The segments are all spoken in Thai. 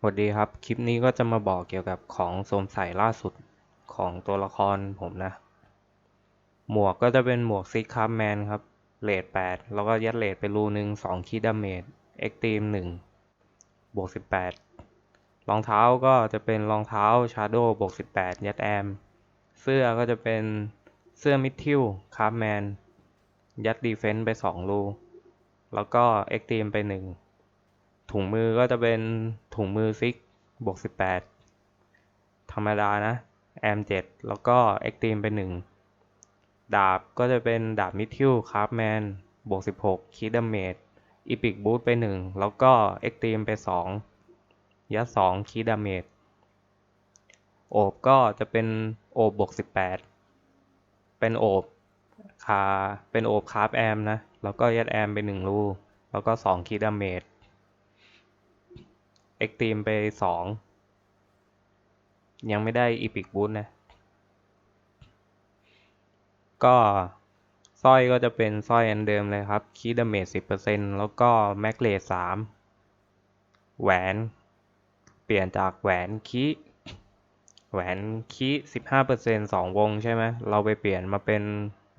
สวัสดีครับ คลิปนี้ก็จะมาบอกเกี่ยวกับของสวมใส่ล่าสุดของตัวละครผมนะ หมวกก็จะเป็นหมวกซิกคัพแมนครับ เลทแปดแล้วก็ยัดเลทไปรูหนึ่งสองคีดดาเมจเอ็กตีมหนึ่งบวกสิบแปดรองเท้าก็จะเป็นรองเท้าชาร์โดบวกสิบแปดยัดแอม เสื้อก็จะเป็นเสื้อมิดทิวคัพแมนยัดดีเฟนต์ไปสองรู แล้วก็เอ็กตีมไปหนึ่ง ถุงมือก็จะเป็นถุงมือซิกบวกสิบแปดธรรมดานะ แอมเจ็ดแล้วก็เอ็กตีมไปหนึ่งดาบก็จะเป็นดาบมิทิลคราฟแมนบวกสิบหกคีดดเมจอีพิกบูทไปหนึ่งแล้วก็เอ็กตีมไปสองยัดสองคีดดเมจโอบก็จะเป็นโอบบวกสิบแปดเป็นโอบคาเป็นโอบคราฟแอมนะ แล้วก็ยัดแอมไปหนึ่งรูแล้วก็สองคีดดเมจ เอ็กตีมไปสอง ยังไม่ได้อีพิกบูทนะ ก็สร้อยก็จะเป็นสร้อยอันเดิมเลยครับ คีดาเมจสิบเปอร์เซ็นต์แล้วก็แม็กเลสสามแหวน เปลี่ยนจากแหวนคีแหวนคีสิบห้าเปอร์เซ็นต์สองวงใช่ไหม เราไปเปลี่ยนมาเป็น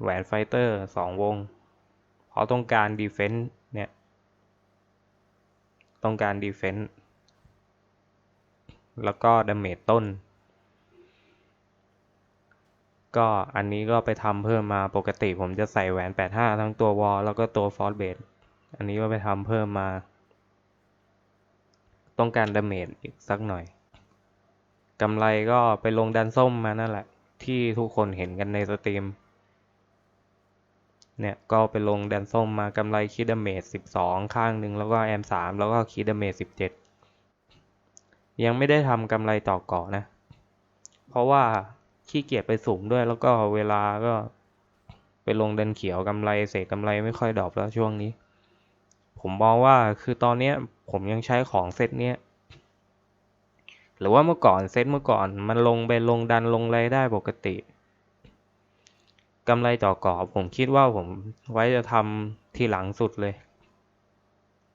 แหวนไฟเตอร์สองวง เพราะต้องการดีเฟนต์เนี่ย ต้องการดีเฟนต์ แล้วก็ดาเมจต้น ก็อันนี้ก็ไปทำเพิ่มมาปกติผมจะใส่แหวน 85 ทั้งตัววอลแล้วก็ตัวฟอสเบดอันนี้ก็ไปทำเพิ่มมา ต้องการดาเมจอีกสักหน่อยกำไรก็ไปลงดันส้มมานั่นแหละ ที่ทุกคนเห็นกันในสตรีมเนี่ยก็ไปลงแดนส้มมากำไรคิดดาเมจ12 ข้างหนึ่งแล้วก็แอม3แล้วก็คิดดาเมจ17 ยังไม่ได้ทำกำไรต่อเกาะนะ เพราะว่าขี้เกียจไปสุ่มด้วยแล้วก็เวลาก็ไปลงเดินเขียวกำไรเศษกำไรไม่ค่อยดรอปแล้วช่วงนี้ ผมมองว่าคือตอนเนี้ยผมยังใช้ของเซตเนี้ยหรือว่าเมื่อก่อนเซตเมื่อก่อนมันลงไปลงดันลงไรได้ปกติกำไรต่อเกาะผมคิดว่าผมไว้จะทำทีหลังสุดเลย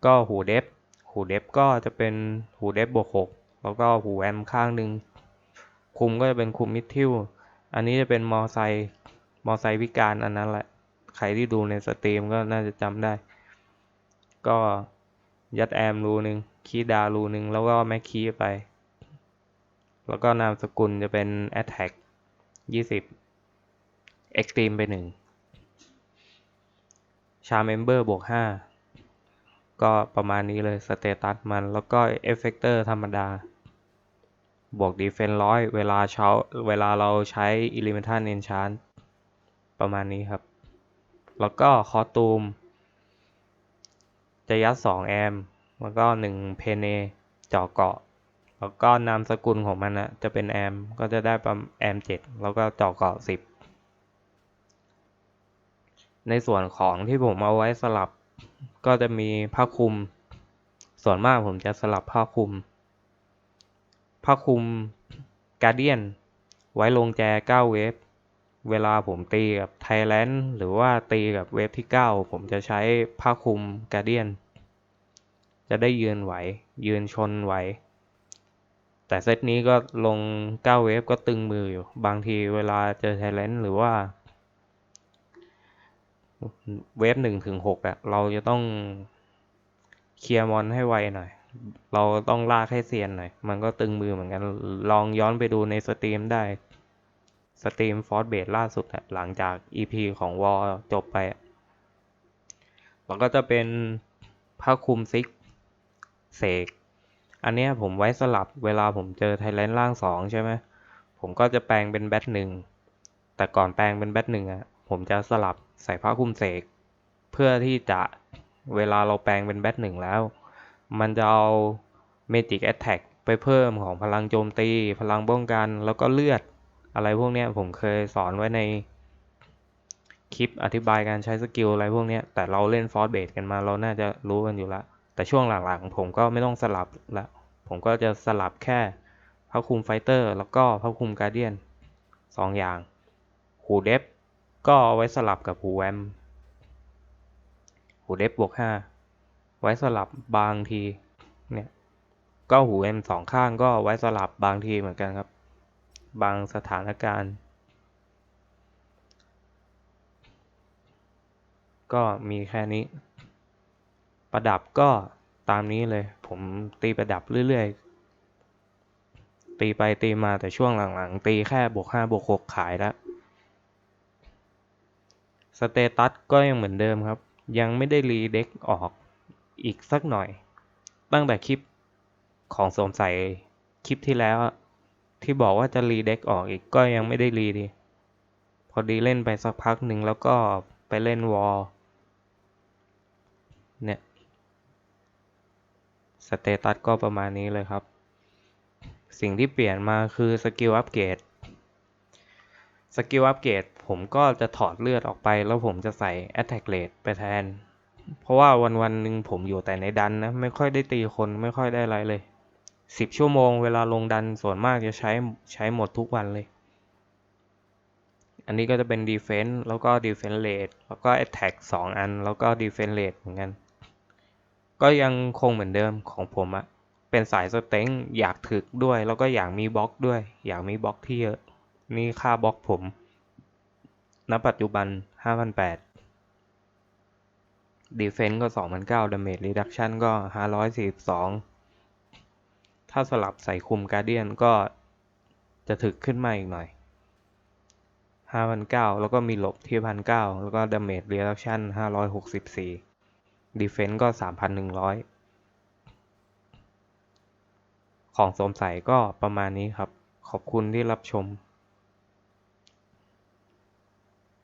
ก็หูเดฟหูเดฟก็จะเป็นหูเดฟบวกหก แล้วก็หูแอมข้างหนึ่งคุมก็จะเป็นคุมมิดทิวอันนี้จะเป็นมอไซค์มอไซค์พิการอันนั้นแหละ ใครที่ดูในสตรีมก็น่าจะจำได้ ก็ยัดแอมรูหนึ่งคีดารูหนึ่งแล้วก็แม็กคีไป แล้วก็นามสกุลจะเป็น Attack 20 Extreme ไปหนึ่งชาเมมเบอร์บวกห้าก็ประมาณนี้เลยสเตตัสมัน แล้วก็เอฟเฟกเตอร์ธรรมดา บวกดีเฟนร้อยเวลาเช้าเวลาเราใช้อิลิเมทันเอนชานประมาณนี้ครับ แล้วก็คอตูม จะยัด 2 แอม แล้วก็ 1 เพเนจาะเกาะ แล้วก็นามสกุลของมันนะจะเป็นแอม ก็จะได้ประมาณแอม 7 แล้วก็เจาะเกาะ 10 ในส่วนของที่ผมเอาไว้สลับ ก็จะมีผ้าคลุม ส่วนมากผมจะสลับผ้าคลุม ผ้าคลุมกาเดียน ไว้ลงแจ9เวฟ เวลาผมตีกับไทยแลนด์หรือว่าตีกับเวฟที่ 9 ผมจะใช้ผ้าคลุมกาเดียน จะได้ยืนไหว ยืนชนไหว แต่เซตนี้ก็ลง 9 เวฟก็ตึงมืออยู่ บางทีเวลาเจอไทยแลนด์หรือว่า เวฟหนึ่งถึงหกอะเราจะต้องเคลียร์มอนให้ไวหน่อย เราต้องลากให้เซียนหน่อย มันก็ตึงมือเหมือนกัน ลองย้อนไปดูในสตรีมได้ สตรีมฟอร์สเบดล่าสุดหลังจาก EP ของวอลจบไปอะแล้วก็จะเป็นผ้าคลุมซิกเสก อันนี้ผมไว้สลับเวลาผมเจอไทยแลนด์ล่างสองใช่ไหม ผมก็จะแปลงเป็นแบทหนึ่ง แต่ก่อนแปลงเป็นแบทหนึ่งอะผมจะสลับใส่ผ้าคลุมเสก เพื่อที่จะเวลาเราแปลงเป็นแบทหนึ่งแล้ว มันจะเอาเมจิกแอตแทกไปเพิ่มของพลังโจมตี พลังป้องกันแล้วก็เลือด อะไรพวกนี้ผมเคยสอนไว้ในคลิปอธิบายการใช้สกิลอะไรพวกนี้แต่เราเล่นฟอร์สเบดกันมาเราน่าจะรู้กันอยู่ละ แต่ช่วงหลังๆ ผมก็ไม่ต้องสลับละ ผมก็จะสลับแค่ผ้าคลุมไฟเตอร์แล้วก็ผ้าคลุมการเดียนสองอย่างหูเดฟก็เอาไว้สลับกับหูแวมหูเดฟบวกห้า ไว้สลับบางที เนี่ย ก็หู M สองข้างก็ไว้สลับบางทีเหมือนกันครับ บางสถานการณ์ ก็มีแค่นี้ ประดับก็ตามนี้เลย ผมตีประดับเรื่อยๆ ตีไปตีมาแต่ช่วงหลังๆ ตีแค่บวกห้าบวกหกขายแล้วสเตตัสก็ยังเหมือนเดิมครับ ยังไม่ได้รีเด็กออก อีกสักหน่อย ตั้งแต่คลิปของสวมใส่คลิปที่แล้วที่บอกว่าจะรีเด็กออกอีกก็ยังไม่ได้รีดี พอดีเล่นไปสักพักหนึ่งแล้วก็ไปเล่นวอลเนี่ยสเตตัสก็ประมาณนี้เลยครับ สิ่งที่เปลี่ยนมาคือสกิลอัปเกรดสกิลอัปเกรดผมก็จะถอดเลือดออกไป แล้วผมจะใส่ Attack Rate ไปแทน เพราะว่าวันวันหนึ่งผมอยู่แต่ในดันนะ ไม่ค่อยได้ตีคนไม่ค่อยได้อะไรเลยสิบชั่วโมงเวลาลงดันส่วนมากจะใช้ใช้หมดทุกวันเลย อันนี้ก็จะเป็น Defense แล้วก็ Defense Rate แล้วก็ Attack สองอัน แล้วก็ Defense Rate เหมือนกัน ก็ยังคงเหมือนเดิมของผมอะเป็นสายสเต็งอยากถึกด้วย แล้วก็อยากมีบล็อกด้วย อยากมีบล็อกที่เยอะ นี่ค่าบล็อกผม ณ ปัจจุบัน 5,800 Defense ก็ 2,900 Damage Reduction ก็ 542 ถ้าสลับใส่คุม Guardian ก็จะถึกขึ้นมาอีกหน่อย 5,900 แล้วก็มีหลบที่ 1,900 แล้วก็ Damage Reduction 564 Defense ก็ 3,100 ของสมใส่ก็ประมาณนี้ครับ ขอบคุณที่รับชม